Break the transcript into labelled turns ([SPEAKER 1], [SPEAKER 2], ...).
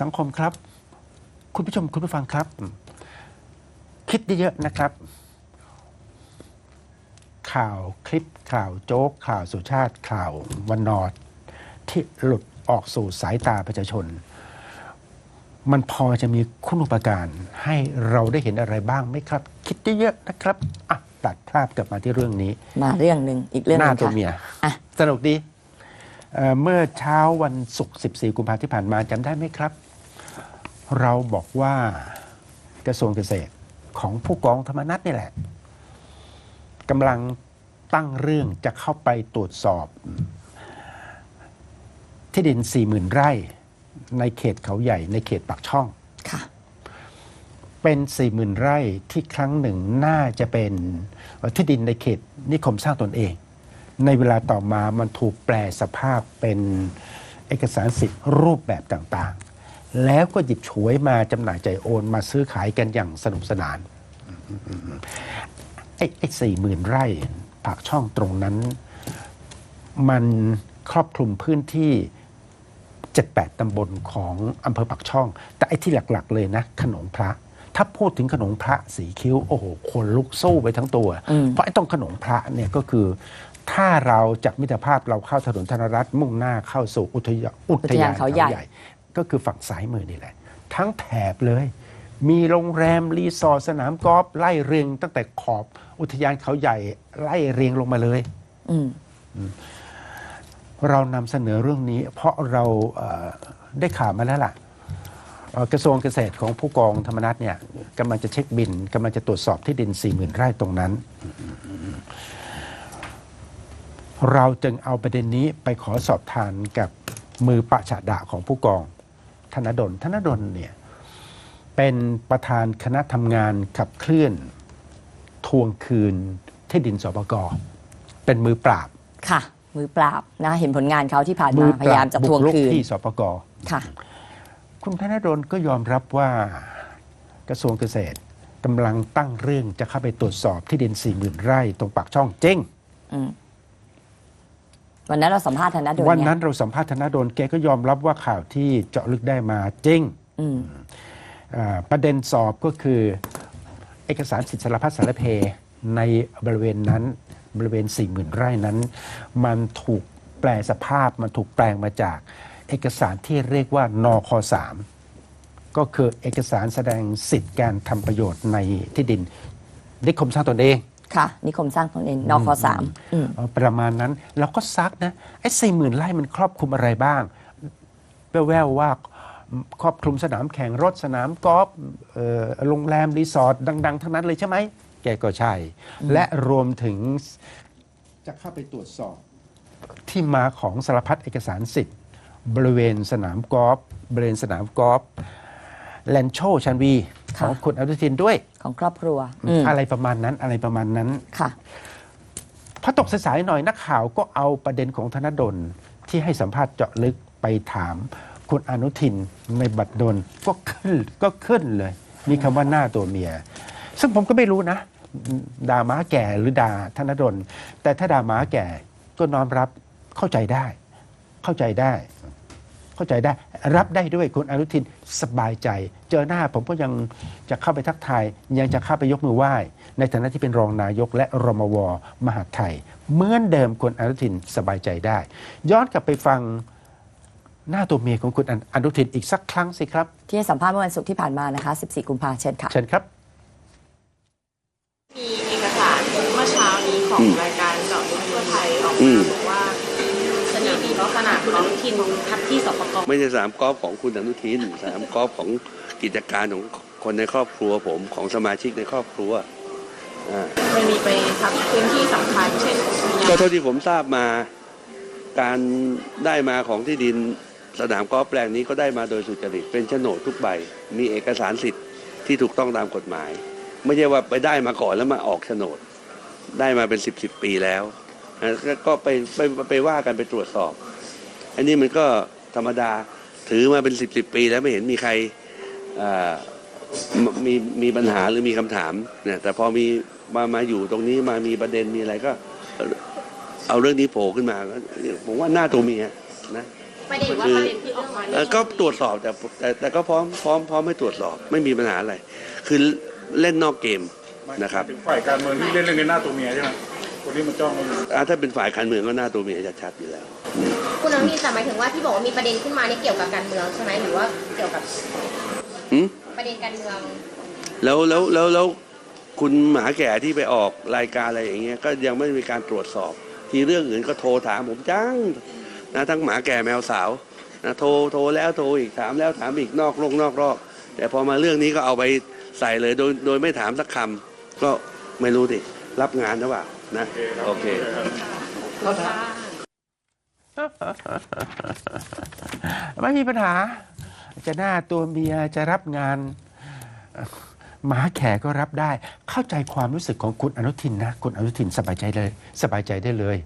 [SPEAKER 1] สังคมครับ คุณผู้ชมคุณผู้ฟังครับ คิดเยอะๆนะครับ ข่าวคลิปข่าวโจ๊ก ข่าวสุชาติข่าววันนอดที่หลุดออกสู่สายตาประชาชน มันพอจะมีคุณอุปการให้เราได้เห็นอะไรบ้างไหมครับ คิดเยอะๆนะครับอะตัดภาพกลับมาที่เรื่องนี้
[SPEAKER 2] มาเรื่องหนึ่งอีกเรื่อง
[SPEAKER 1] ห
[SPEAKER 2] ห
[SPEAKER 1] น้า
[SPEAKER 2] นึง
[SPEAKER 1] ตัว
[SPEAKER 2] ค่ะ
[SPEAKER 1] เมีย
[SPEAKER 2] อะ
[SPEAKER 1] สนุกดีเอ่อเมื่อเช้าวันศุกร์14 กุมภาพันธ์ที่ผ่านมาจำได้ไหมครับ เราบอกว่ากระทรวงเกษตรของผู้กองธรรมนัฐนี่แหละกำลังตั้งเรื่องจะเข้าไปตรวจสอบ ที่ดิน 40,000 ไร่ ในเขตเขาใหญ่ในเขตปากช่อง
[SPEAKER 2] ค่ะ
[SPEAKER 1] เป็น 40,000 ไร่ที่ครั้งหนึ่งน่าจะเป็นที่ดินในเขตนิคมสร้างตนเอง ในเวลาต่อมามันถูกแปลสภาพเป็นเอกสารสิทธิ์รูปแบบต่างๆ แล้วก็หยิบฉวยมาจำหน่ายใจายโอนมาซื้อขายกันอย่างสนุกสนานไอ้ไอ้สี่หมื่นไร่ปากช่องตรงนั้น มันครอบคลุมพื้นที่ 7-8 ตำบลของอำเภอปากช่อง แต่ไอ้ที่หลักๆเลยนะ ขนงพระ ถ้าพูดถึงขนงพระสีคิ้ว โอ้โหคนลุกสู้ไปทั้งตัว
[SPEAKER 2] อืม
[SPEAKER 1] เพราะไอ้ตรงขนงพระเนี่ยก็คือ ถ้าเราจากมิตรภาพเราเข้าถนนธนรัฐมุ่งหน้าเข้าสู่อุทยานอุทยานเขาใหญ่ ก็คือฝั่งซ้ายมือนี่แหละ ทั้งแถบเลย มีโรงแรมรีสอร์ทสนามกอล์ฟไล่เรียงตั้งแต่ขอบอุทยานเขาใหญ่ไล่เรียงลงมาเลย
[SPEAKER 2] อืม
[SPEAKER 1] เรานำเสนอเรื่องนี้ เพราะเราเอ่อได้ข่าวมาแล้วล่ะเอ่อกระทรวงเกษตรของผู้กองธรรมนัฐเนี่ยกำลังจะเช็คบินกำลังจะตรวจสอบที่ดิน 4 0,000 ไร่ตรงนั้น เราจึงเอาประเด็นนี้ไปขอสอบทานกับมือประชาดะของผู้กอง ธนดลธนดลเนี่ยเป็นประธานคณะทำงานขับเคลื่อนทวงคืนที่ดินสปกเป็นมือปราบ
[SPEAKER 2] ค่ะ มือปราบนะเห็นผลงานเขาที่ผ่าน
[SPEAKER 1] มื
[SPEAKER 2] มา
[SPEAKER 1] อ
[SPEAKER 2] พยายามจะทวง
[SPEAKER 1] บุกรุก
[SPEAKER 2] คืน
[SPEAKER 1] ที่สปก
[SPEAKER 2] ค่ะ
[SPEAKER 1] คุณธนดลก็ยอมรับว่ากระทรวงเกษตรกำลังตั้งเรื่องจะเข้าไปตรวจสอบที่ดิน40,000ไร่ตรงปากช่องเจ้ง
[SPEAKER 2] อืม วันนั้นเราสัมภาษณ์ธนดล
[SPEAKER 1] วัน
[SPEAKER 2] เย
[SPEAKER 1] นั้นเราสัมภาษณ์ธนดลแกก็ยอมรับว่าข่าวที่เจาะลึกได้มาจริง
[SPEAKER 2] อืม
[SPEAKER 1] อ่าประเด็นสอบก็คือ เอกสารสิทธิสารพัดสารเพในบริเวณนั้นบริเวณ 40,000 ไร่นั้น มันถูกแปลสภาพมันถูกแปลงมาจาก เอกสารที่เรียกว่านคสามก็คือเอกสารแสดงสิทธิการทำประโยชน์ในที่ดินนิคมสร้างตนเอง
[SPEAKER 2] ค่ะ นิคมสร้างตนเองนคสามอืม
[SPEAKER 1] เอ่อประมาณนั้นเราก็ซักนะไอ้สี่หมื่นไร่มันครอบคลุมอะไรบ้าง แววๆว่าครอบคลุมสนามแข่งรถสนามกอล์ฟเอ่อโรงแรม รีสอร์ทดัง ๆ ทั้งนั้นเลยใช่ไหม แกก็ใช่ และรวมถึงจะเข้าไปตรวจสอบ ที่มาของสารพัดเอกสารสิทธิ์ บริเวณสนามกอล์ฟบริเวณสนามกอล์ฟแลนโชชันวี ของคุณอนุทินด้วย
[SPEAKER 2] ของครอบครัวอืม
[SPEAKER 1] อะไรประมาณนั้นอะไรประมาณนั้น
[SPEAKER 2] ค่ะ
[SPEAKER 1] พอตกสายๆหน่อยนักข่าวก็เอาประเด็นของธนดลที่ให้สัมภาษณ์เจาะลึกไปถาม คุณอนุทินในบัตรดลก็ขึ้นก็ขึ้นเลย มีคำว่าหน้าตัวเมีย ซึ่งผมก็ไม่รู้นะด่าม้าแก่หรือด่าธนดลแต่ถ้าด่าม้าแก่ก็น้อมรับเข้าใจได้ เข้าใจได้ เข้าใจได้รับได้ด้วยคุณอนุทินสบายใจ เจอหน้าผมก็ยังจะเข้าไปทักทายยังจะเข้าไปยกมือไหว้ ในฐานะที่เป็นรองนายกและรมว มหาดไทยเหมือนเดิมคุณอนุทินสบายใจได้ ย้อนกลับไปฟังหน้าตัวเมียของคุณอนุทินอีกสักครั้งสิครับ
[SPEAKER 2] ที่ให้สัมภาษณ์เมื่อวันศุกร์ที่ผ่านมานะคะ 14 กุมภาพันธ์เชิญค่ะ
[SPEAKER 1] เชิญครับ
[SPEAKER 3] มีเอกสารเมื่อเช้านี้ของรายการเจาะลึกเพื่อไทยออก
[SPEAKER 4] อื
[SPEAKER 3] มา ณะของทินทับที่สปก
[SPEAKER 4] ไม่ใช่สนามกอล์ฟของคุณอนุทินสนามกอล์ฟของกิจการของคนในครอบครัวผมของสมาชิกในครอบครัวอ่า
[SPEAKER 3] มันมีไปทับพื้นที่สำคัญเช่นมี
[SPEAKER 4] ก็เท่าที่ผมทราบมาการได้มาของที่ดินสนามกอล์ฟแปลงนี้ก็ได้มาโดยสุจริตเป็นโฉนดทุกใบ มีเอกสารสิทธิ์ที่ถูกต้องตามกฎหมาย ไม่ใช่ว่าไปได้มาก่อนแล้วมาออกโฉนด ได้มาเป็นสิบสิบปีแล้วอะก็ก็ไปไปไปว่ากันไปตรวจสอบ อันนี้มันก็ธรรมดาถือมาเป็นสิบสิบปีแล้วไม่เห็นมีใครอ่ามมีมีปัญหาหรือมีคำถามเนี่ยแต่พอมีมามาอยู่ตรงนี้มามีประเด็นมีอะไรก็ เอาเรื่องนี้โผล่ขึ้นมาก็ผมว่าหน้าตัวเมียนะ
[SPEAKER 3] ประเด็นว่าประเด็นที่ออกมา
[SPEAKER 4] เอ่อก็ตรวจสอบแต่แต่แต่ก็พร้อมพร้อมพร้อมให้ตรวจสอบไม่มีปัญหาอะไร คือเล่นนอกเกมนะครับ
[SPEAKER 5] ถึงฝ่ายการเมืองที่เล่นเรื่องในหน้าตัวเมียใช่ไหมคนที่มันจ้องเราอยู่
[SPEAKER 4] อ่าถ้าเป็นฝ่ายการเมืองก็หน้าตัวเมียชัดๆอยู่แล้ว
[SPEAKER 6] คุณอนุทินแต่หมายถึงว่าที่บอกว่ามีประเด็นขึ้นมานี่เกี่ยวกับการเมืองใช่ไหมหรือว่าเกี่ยวกับ
[SPEAKER 4] หืม
[SPEAKER 6] ประเด็นการเมือง
[SPEAKER 4] แล้วแล้วแล้วแล้วคุณหมาแก่ที่ไปออกรายการอะไรอย่างเงี้ยก็ยังไม่มีการตรวจสอบ ทีเรื่องอื่นก็โทรถามผมจังนะทั้งหมาแก่แมวสาวนะโทรโทรแล้วโทรอีกถามแล้วถามอีกนอกโลกนอกรอบแต่พอมาเรื่องนี้ก็เอาไปใส่เลยโดยโดยไม่ถามสักคำก็ไม่รู้ดิรับงานหรือเปล่านะโอเค
[SPEAKER 1] ไม่มีปัญหา จะหน้าตัวเมียจะรับงานหมาแขกก็รับได้ เข้าใจความรู้สึกของคุณอนุทินนะ คุณอนุทินสบายใจเลย สบายใจได้เลย